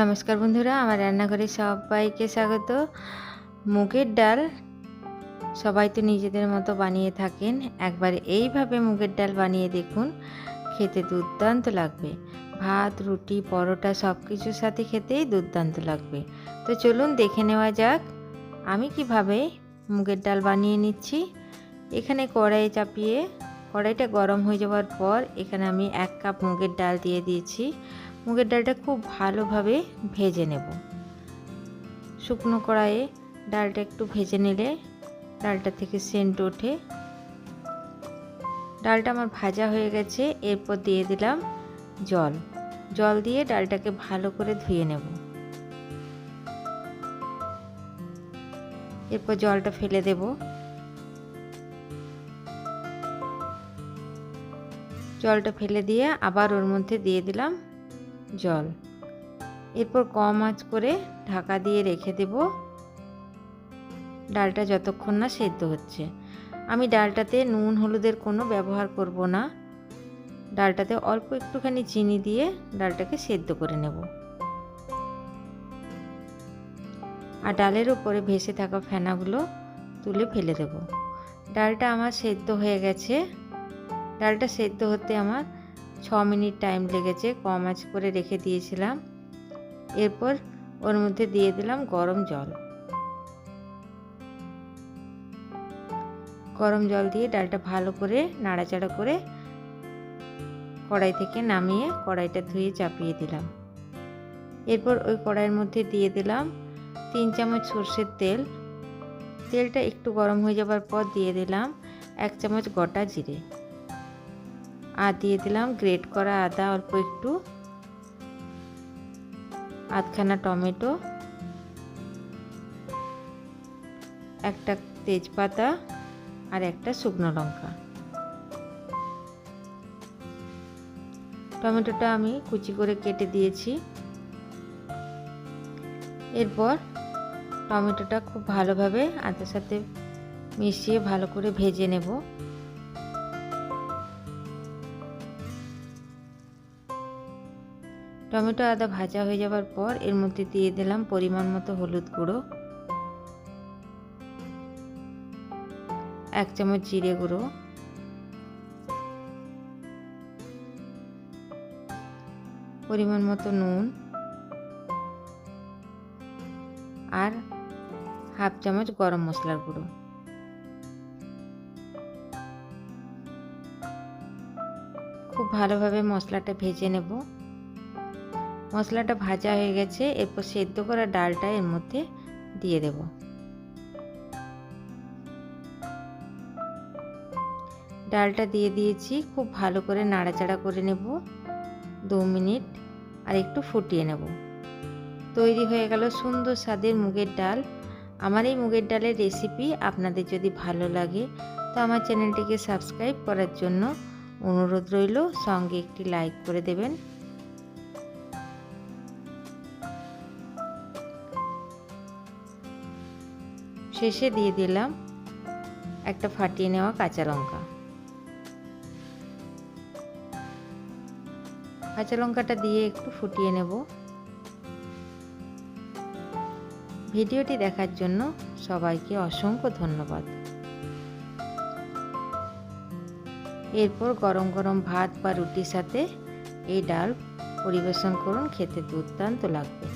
নমস্কার বন্ধুরা, আমার রান্নাঘরে সবাইকে স্বাগত। মুগের ডাল সবাই তো নিজেদের মতো বানিয়ে থাকেন। একবার এইভাবে মুগের ডাল বানিয়ে দেখুন, খেতে দুর্দান্ত লাগবে। ভাত, রুটি, পরোটা সব কিছুর সাথে খেতেই দুর্দান্ত লাগবে। তো চলুন দেখে নেওয়া যাক, আমি কীভাবে মুগের ডাল বানিয়ে নিচ্ছি। এখানে কড়াই চাপিয়ে, কড়াইটা গরম হয়ে যাওয়ার পর এখানে আমি এক কাপ মুগের ডাল দিয়ে দিয়েছি। মুগের ডালটা খুব ভালোভাবে ভেজে নেব। শুকনো কড়াইয়ে ডালটা একটু ভেজে নিলে ডালটা থেকে সেন্ট ওঠে। ডালটা আমার ভাজা হয়ে গেছে, এরপর দিয়ে দিলাম জল। জল দিয়ে ডালটাকে ভালো করে ধুয়ে নেব। এরপর জলটা ফেলে দেব। জলটা ফেলে দিয়ে আবার ওর মধ্যে দিয়ে দিলাম জল। এরপর কম আঁচ করে ঢাকা দিয়ে রেখে দেব। ডালটা যতক্ষণ না সেদ্ধ হচ্ছে। আমি ডালটাতে নুন, হলুদের কোনো ব্যবহার করব না। ডালটাতে অল্প একটুখানি চিনি দিয়ে ডালটাকে সেদ্ধ করে নেব। আর ডালের উপরে ভেসে থাকা ফেনাগুলো তুলে ফেলে দেব। ডালটা আমার সেদ্ধ হয়ে গেছে। ডালটা সেদ্ধ হতে আমার ছ মিনিট টাইম লেগেছে কম আঁচ করে রেখে দিয়েছিলাম। এরপর ওর মধ্যে দিয়ে দিলাম গরম জল। গরম জল দিয়ে ডালটা ভালো করে নাড়াচাড়া করে কড়াই থেকে নামিয়ে কড়াইটা ধুয়ে চাপিয়ে দিলাম। এরপর ওই কড়াইয়ের মধ্যে দিয়ে দিলাম তিন চামচ সর্ষের তেল। তেলটা একটু গরম হয়ে যাবার পর দিয়ে দিলাম এক চামচ গোটা জিরে। আর দিয়ে দিলাম গ্রেট করা আদা অল্প একটু, আধখানা টমেটো, একটা তেজপাতা আর একটা শুকনো লঙ্কা। টমেটোটা আমি কুচি করে কেটে দিয়েছি। এরপর টমেটোটা খুব ভালোভাবে আদার সাথে মিশিয়ে ভালো করে ভেজে নেব। টমেটো আদা ভাজা হয়ে যাওয়ার পর এর মধ্যে দিয়ে দিলাম পরিমাণ মতো হলুদ গুঁড়ো, এক চামচ জিরে গুঁড়ো, পরিমাণ মতো নুন আর হাফ চামচ গরম মশলার গুঁড়ো। খুব ভালোভাবে মশলাটা ভেজে নেব। মশলাটা ভাজা হয়ে গেছে, এরপর সেদ্ধ করা ডালটা এর মধ্যে দিয়ে দেব। ডালটা দিয়ে দিয়েছি, খুব ভালো করে নাড়াচাড়া করে নেব, দু মিনিট, আর একটু ফুটিয়ে নেব। তৈরি হয়ে গেল সুন্দর স্বাদের মুগের ডাল। আমার এই মুগের ডালের রেসিপি আপনাদের যদি ভালো লাগে, তো আমার চ্যানেলটিকে সাবস্ক্রাইব করার জন্য অনুরোধ রইল। সঙ্গে একটি লাইক করে দেবেন। শেষে দিয়ে দিলাম একটা ফাটিয়ে নেওয়া কাঁচা লঙ্কা। কাঁচা লঙ্কাটা দিয়ে একটু ফুটিয়ে নেব। ভিডিওটি দেখার জন্য সবাইকে অসংখ্য ধন্যবাদ। এরপর গরম গরম ভাত বা রুটির সাথে এই ডাল পরিবেশন করুন, খেতে দুর্দান্ত লাগবে।